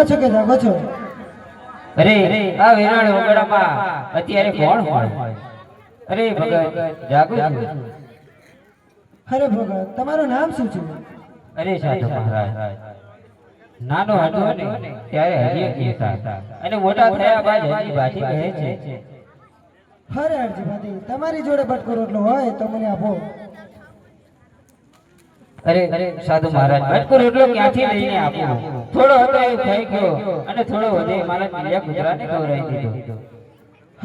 અરે ભગત સુધા છો કે જાગો છો? અરે આ વેરાણ વગડામાં અત્યારે કોણ હોય? અરે ભગત જાગો છું? અરે ભગત તમારું નામ શું છે? અરે સાધુ મહારાજ નાનો હતો ને ત્યારે હજી કહેતા હતા અને મોટા થયા બાદ હજી બાજી કહે છે. અરે અરજીભાઈ તમારી જોડે ભટકો રોટલો હોય તો મને આપો. અરે સાધુ મહારાજ ભટકો રોટલો ક્યાંથી લઈને આપું? થોડો હતો એ થઈ ગયો. અને થોડો વધે મારા બીજા કૂતરાને ખવડાવી દીધો.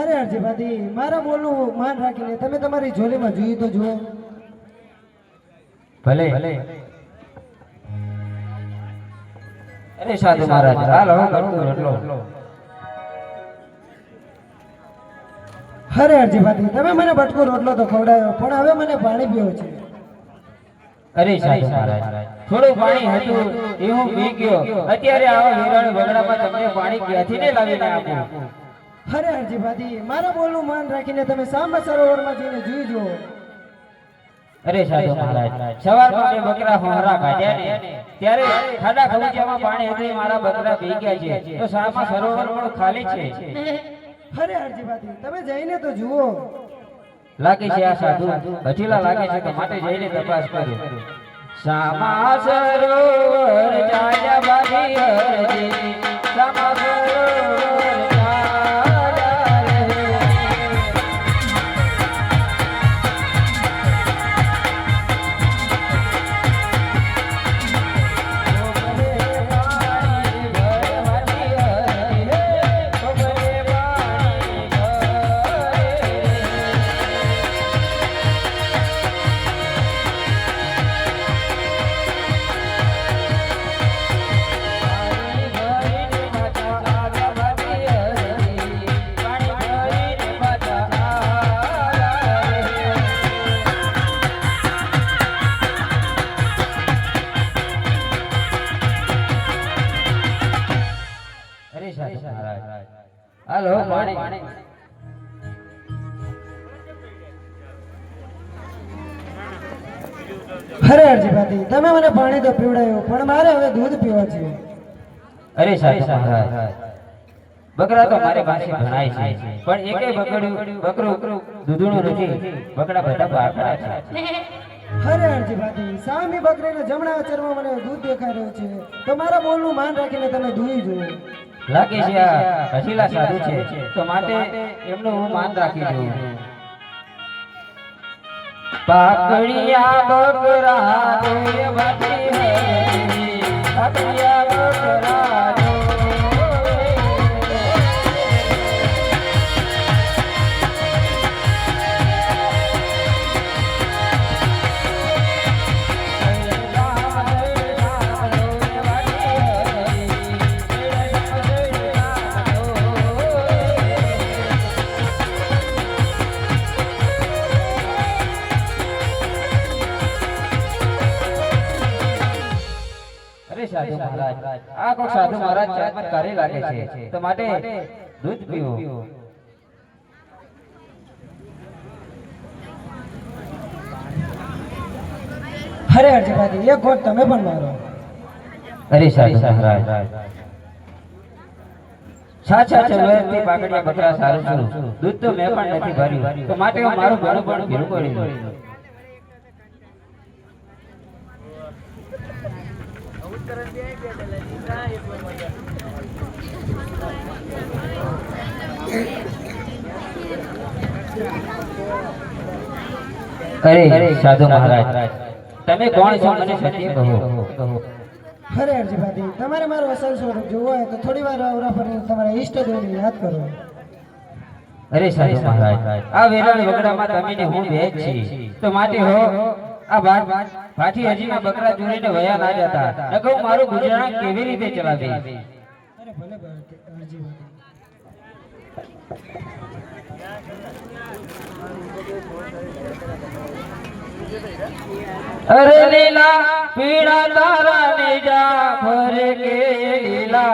અરે અરજીભાઈ મારા બોલનું માન રાખીને તમે તમારી જોલીમાં જોઈ તો જુઓ. ભલે. ભલે અરે સાધુ મહારાજ હાલ હવે ભટકો રોટલો. અરે અરજીભાઈ તમે મને ભટકો રોટલો તો ખવડાવ્યો પણ હવે મને પાણી પીવો છે. અરે સાધુ મહારાજ થોડું પાણી હતું એ હું પી ગયો. અત્યારે આવા વેરાણ વગડામાં તમને પાણી ક્યાંથી ને લાવીને આપું? અરે અરજીભાઈ મારા બોલનું માન રાખીને તમે સાંબા સરોવરમાં જઈને જોઈ જુઓ. અરે સાધુ મહારાજ સવારમાં મેં બકરા હોહરા કાઢ્યા ને. ત્યારે ખાડા ખબુચિયામાં પાણી હતું મારા બકરા પી ગયા છે. તો સામા સરોવર પણ ખાલી છે. અરે અરજીભાઈ તમે જઈને તો જુઓ. લાગે છે આ સાધુ હજીલા લાગે છે તો માટે જઈને તપાસ કરું. સામા સરોવર જાયા બાજી હરજી. સામા મહારાજ. હાલો પાણી. અરે અરજીભાઈ તમે મને પાણી તો પીવડાવ્યું પણ મારે હવે દૂધ પીવા છે અરે સાહેબ મહારાજ. બકરા તો મારી પાસે ઘણાય છે. પણ એકે બકડ્યું બકરું દૂધણું નથી બકડા બધા બાકડા છે. અરે અરજીભાઈ સામી બકરીને જમણા અચરમાં મને દૂધ દેખાઈ રહ્યું છે. તો મારા બોલનું માન રાખીને તમે દૂધી જુઓ લાગે છે આ હસીલા સાધુ છે. તો માટે એમનું હું માન રાખી દઉં. પાકડિયા બકરા દે વાટી હે પાકડિયા બકરા લાગે છે. તો માટે દૂધ પીવું અરે અર્જુનભાઈ એક ઘોટ તમે પણ મારો. અરે સાધુ સહરાજ સાચા ચલવાથી પાકડિયા બકરા સારું છું. દૂધ તો મેં પણ નથી ભર્યું. તો માટે હું મારું ઘણું પણ ભીરું કરી દઉં અરે સાધુ મહારાજ તમે કોણ છો? મને સત્ય કહો. અરે અરજીભાઈ તમારે મારું અસલ સ્વરૂપ જોવું હોય તો થોડી વાર અવરા પર તમારા ઈષ્ટદેવને યાદ કરો. અરે સાધુ મહારાજ આ વેરાણ વગડામાં તમે ને હું ભેજ છી તો માટે હો આ બાર પાછી હજી ના બકરા જોડીને વયા ના જતા. નકર મારું ગુજરાન કેવી રીતે ચલાવી? અરે ભલે, અરજીભાઈ. અરે લીલા પીડા તારા નીજા ફરે કે લીલા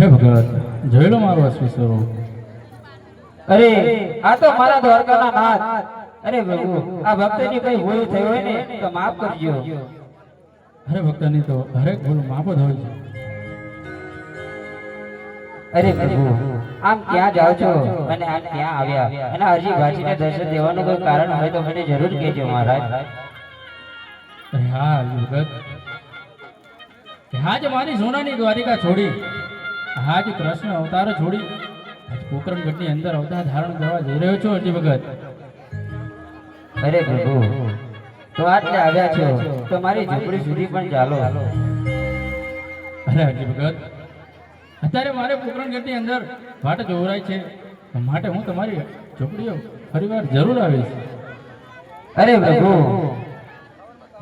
અરે ભગત જોઈ લો મારું સ્વરૂપ? અરે, આ તો મારા દ્વારકાના નાથ. અરે પ્રભુ, આ ભક્તની કઈ ભૂલ થઈ હોય ને, તો માફ કરજો. અરે ભક્તની તો હરેક ભૂલ માફ જ હોય છે. અરે પ્રભુ, આમ ક્યાં જાઓ છો? અને આમ ક્યાં આવ્યા? અને હજી ઘાટીને દર્શન દેવાનું કોઈ કારણ હોય તો મને જરૂર કહેજો, મહારાજ. હા, ભગત. જ મારી સોનાની દ્વારિકા છોડી. આજ કૃષ્ણ અવતાર છોડી આજ પોકરણગઢની અંદર અવતાર ધારણ કરવા જઈ રહ્યો છો હજી વખત? અરે પ્રભુ તો આટલે આવ્યા છો તો મારી ઝૂંપડી સુધી પણ ચાલો. અરે હજી વખત? અત્યારે મારે પોકરણગઢની અંદર વાટ જોવરાય છે. માટે હું તમારી ઝૂંપડીઓ ફરીવાર જરૂર આવીશ. અરે પ્રભુ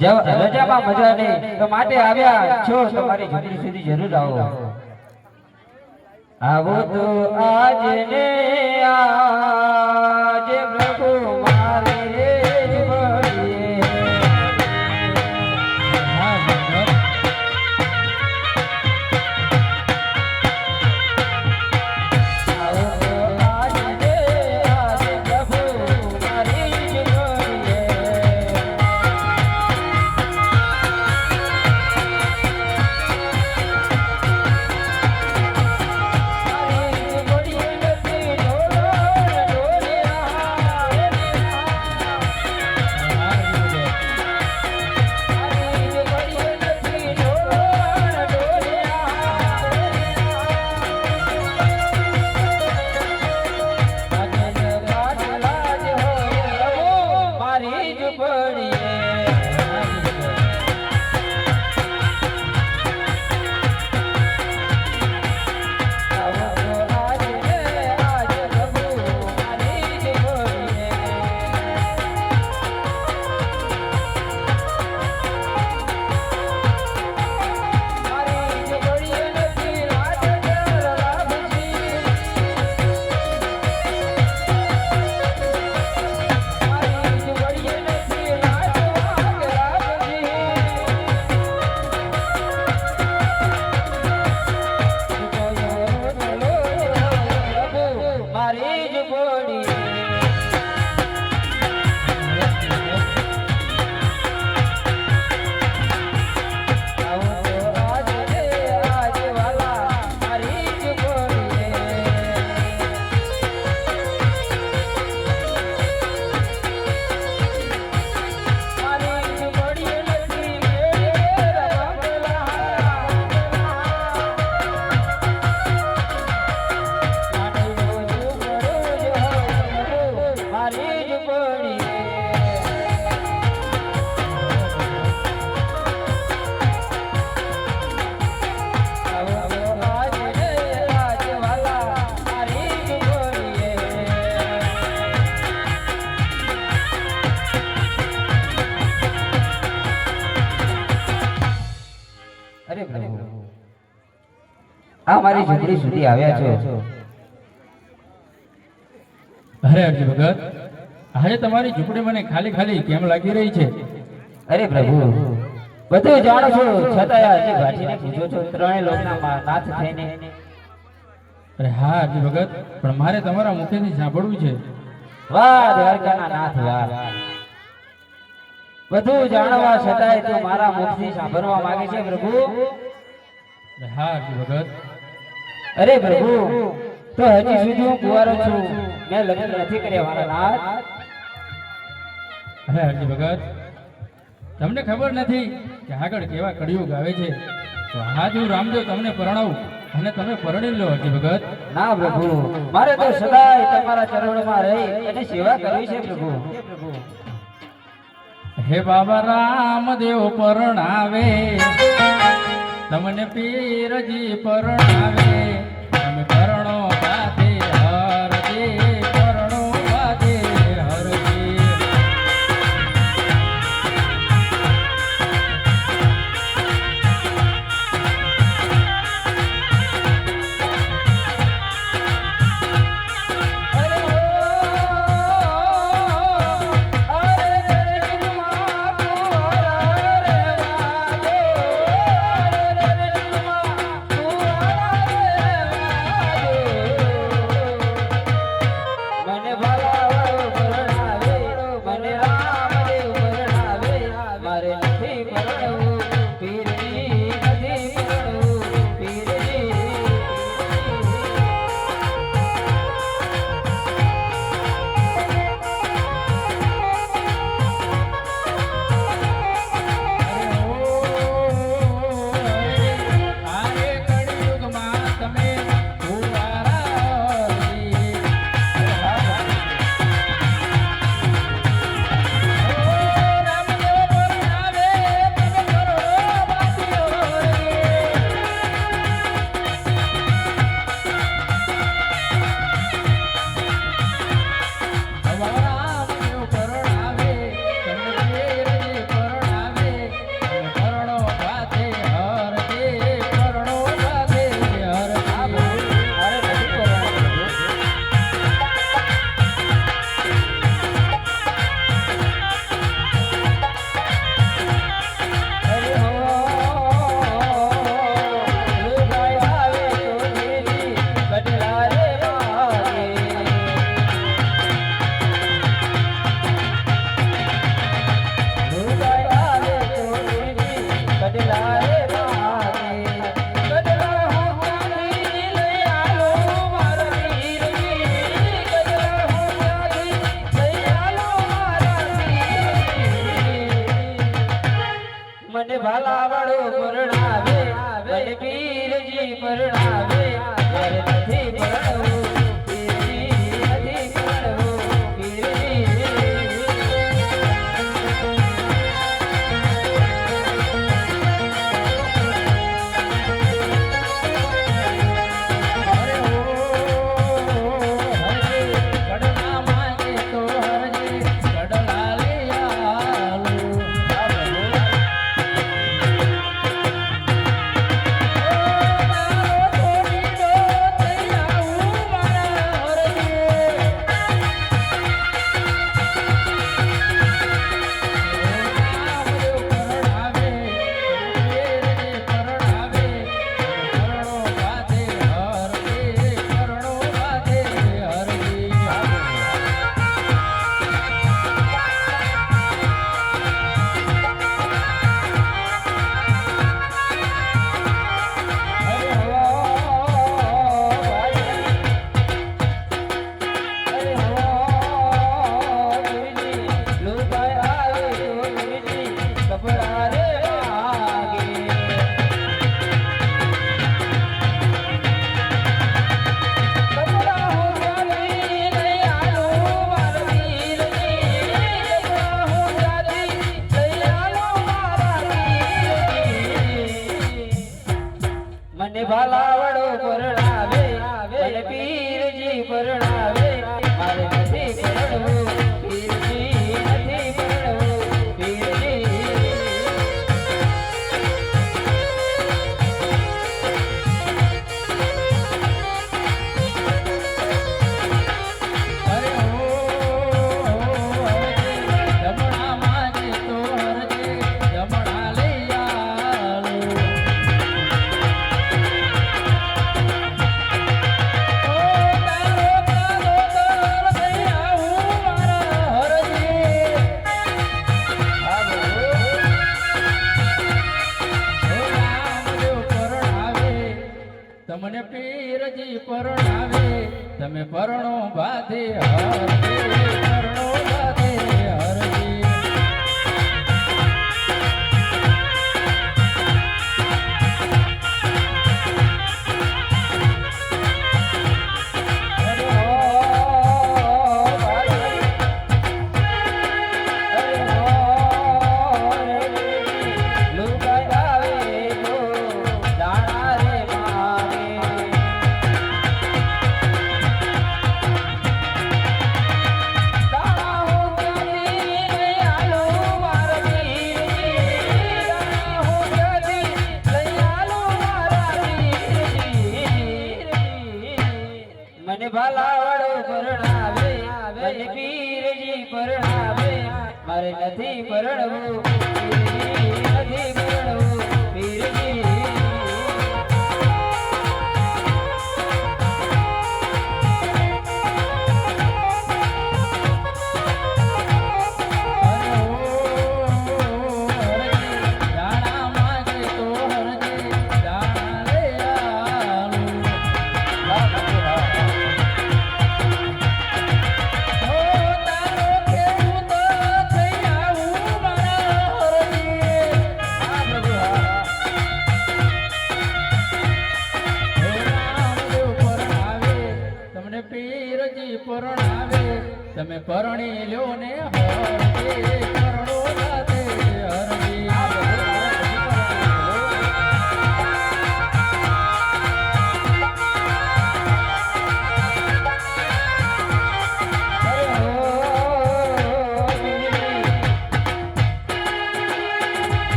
જવ- રજામાં મજા નહીં તો માટે આવ્યા છો તમારી ઝૂંપડી સુધી જરૂર આવો. આવો તો આજ ને પ્રભુ આ મારી ઝૂંપડી સુધી આવ્યા છો. અરે અર્જુન ભગત આજે તમારી ઝૂંપડી મને ખાલી ખાલી કેમ લાગી રહી છે? અરે પ્રભુ બધું જાણો છો. છતાંય હજી ભાટીને પૂછો છો. ત્રણેય લોકના નાથ થઈને. અરે હા અર્જુન ભગત પણ મારે તમારા મુખેથી સાંભળવું છે. વાહ દ્વારકાના નાથ વાહ. બધું જાણવા છતાંય તું મારા મુખથી સાંભળવા માંગે છે પ્રભુ? હા ભગત. અરે પ્રભુ તો હજી સુધી હું કુવારો છું. મેં લગ્ન નથી કર્યા મારા નાથ. અરે હરજી ભગત તમને ખબર નથી કે આગળ કેવા કળિયુગ આવે છે? તો આજ હું રામદેવ તમને પરણાવું અને તમે પરણી લો હરજી ભગત. ના પ્રભુ મારે તો સદાય તમારા ચરણોમાં રહી અને સેવા કરવી છે પ્રભુ. હે બાબા રામદેવ પરણાવે. તમને પીરજી પરણાવે. તમે પરણો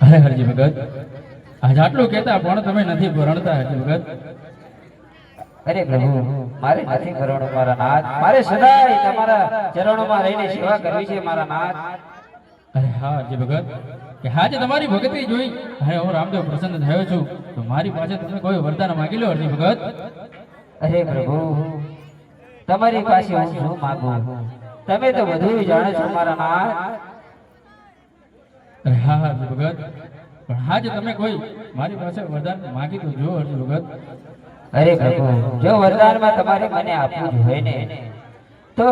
હરે હરજી ભગત આજે આટલું કેતા પણ તમે નથી ભરણતા હરજી ભગત. અરે પ્રભુ મારે નથી કરવાનું મારા નાથ. મારે સદાય તમારા ચરણોમાં રહીને સેવા કરવી છે મારા નાથ. અરે હા જે ભગત. કે આજે તમારી ભક્તિ જોઈ હવે હું રામદેવ પ્રસન્ન થયો છું. તો મારી પાસે તમે કોઈ વરદાન માંગી લો અરજી ભગત. અરે પ્રભુ તમારી પાસે હું શું માંગુ? તમે તો બધું જાણો છો મારા નાથ. અરે હા હા ભગત. પણ આજે તમે કોઈ મારી પાસે વરદાન માગી તો જો હરજી ભગત. અરે પ્રભુ જો વરદાનમાં તમારે મને આપવું જોઈએ ને તો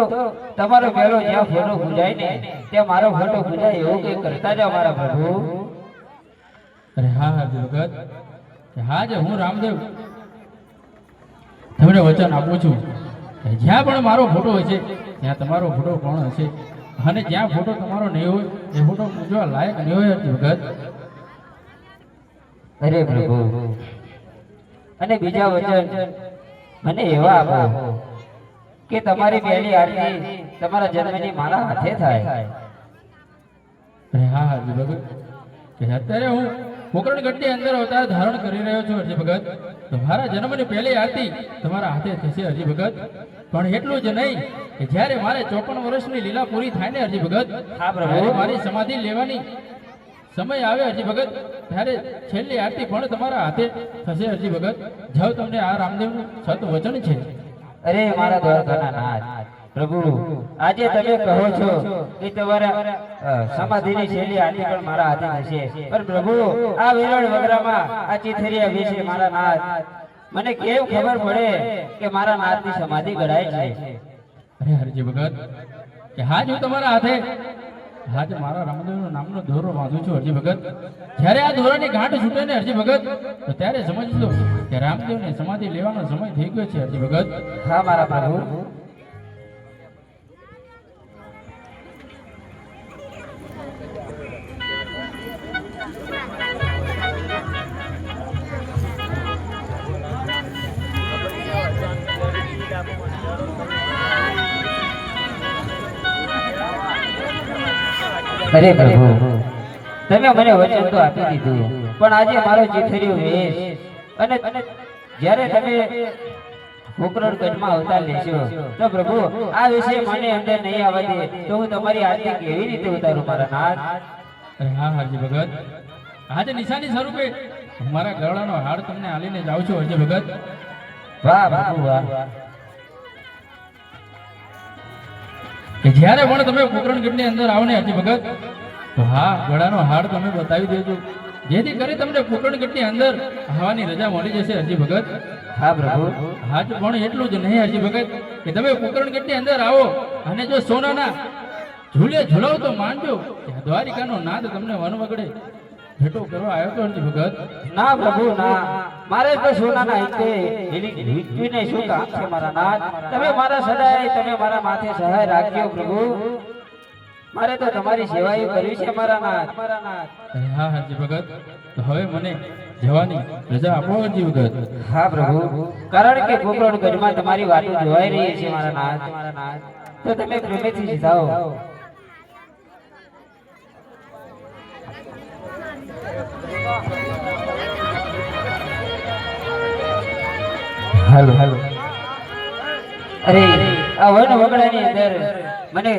તમારો પહેલો જ્યાં ફોટો પૂજાય ને ત્યાં મારો ફોટો પૂજાય એવું કંઈ કરતા જાઓ મારા પ્રભુ. અરે હા હા ભગત હા જે હું રામદેવ. તમને વચન આપું છું જ્યાં પણ મારો ફોટો હશે ત્યાં તમારો ફોટો પણ હશે? અને જ્યાં ફોટો તમારો નહીં હોય એ ફોટો પૂજવા લાયક નહીં હોય હરજી અરે પ્રભુ અને બીજા વચન મને એવા આપો કે તમારી પહેલી આરતી તમારા જન્મની મારા હાથે થાય. હા હરજી ભગત. અત્યારે હું પોકરણગઢની અંદર અવતાર ધારણ કરી રહ્યો છું હરજી ભગત. તો મારા જન્મની પહેલી આરતી તમારા હાથે થશે હરજી ભગત. પણ એટલું જ નહીં કે જ્યારે મારે ચોપન વર્ષની લીલા પૂરી થાય ને હરજી ભગત હા, પ્રભુ. મારી સમાધિ લેવાની સમય આવે હરજી ભગત. ત્યારે છેલ્લી આરતી પણ તમારા હાથે થશે હરજી ભગત. જાઓ તમને આ રામદેવનું સત વચન છે. અરે મારા દ્વારકાના નાથ પ્રભુ આજે તમે કહો છો કે તમારા સમાધિની છેલ્લી આરતી પણ મારા હાથે થશે. પણ પ્રભુ આ વેરણ વગરામાં આ ચીથરિયા વિશે મારા નાથ મને કેમ ખબર પડે કે મારા નાથની સમાધિ ગળાય છે. અરે હરજી ભગત કે હાજ હું તમારા હાથે હાજ મારા રામદેવ નામનો દોરો બાંધું છું હરજી ભગત. જ્યારે આ દોરાની ગાંઠ છૂટે ને હરજી ભગત, તો ત્યારે સમજજો કે રામદેવને સમાધિ લેવાનો સમય થઈ ગયો છે હરજી ભગત. હા, મારા પ્રભુ. અરે પ્રભુ તમે મને વચન તો આપી દીધું પણ આજે મારો ચીથરિયો વેશ. અને જ્યારે તમે પોકરણગઢમાં અવતાર લેશો તો પ્રભુ આ વિશે મને અંદર નહીં આવવા દે તો હું તમારી આરતી કેવી રીતે ઉતારું મારા નાથ? હા હાજી ભગત. આજે નિશાની સ્વરૂપે મારા ગળાનો હાડ તમને આલીને જાઉં છું હરજી ભગત. વાહ પ્રભુ વાહ. કે જ્યારે પણ તમે પોકરણગઢની અંદર આવો ને હજી ભગત તો હા ગળાનો હાડ તમે બતાવી દેજો. જેથી કરી તમને પોકરણગઢની અંદર આવવાની રજા મળી જશે હજી ભગત. હા પ્રભુ. તો પણ એટલું જ નહીં હજી ભગત કે તમે પોકરણગઢની અંદર આવો અને જો સોનાના ઝૂલે ઝૂલાવ તો માનજો દ્વારિકાનો નાદ તમને વન વગડે ભેટો કરવા આવ્યો તો હજી ભગત. ના પ્રભુ ના. મારે તો સોનાના હિતે એની મૃત્યુને શું કામ છે મારા નાથ? તમે મારા સદાય તમે મારા માથે સહાય રાખજો પ્રભુ. મારે તો તમારી સેવા કરવી છે મારા નાથ. મારા નાથ હા હરજી ભગત. હવે મને જવાની રજા આપો હરજી ભગત. હા પ્રભુ. કારણ કે પોકરણગઢમાં તમારી વાતો જોવાઈ રહી છે મારા નાથ. મારા નાથ તો તમે પ્રેમેથી જાઓ. હાલો હાલો. અરે આ વન વગડાની અંદર મને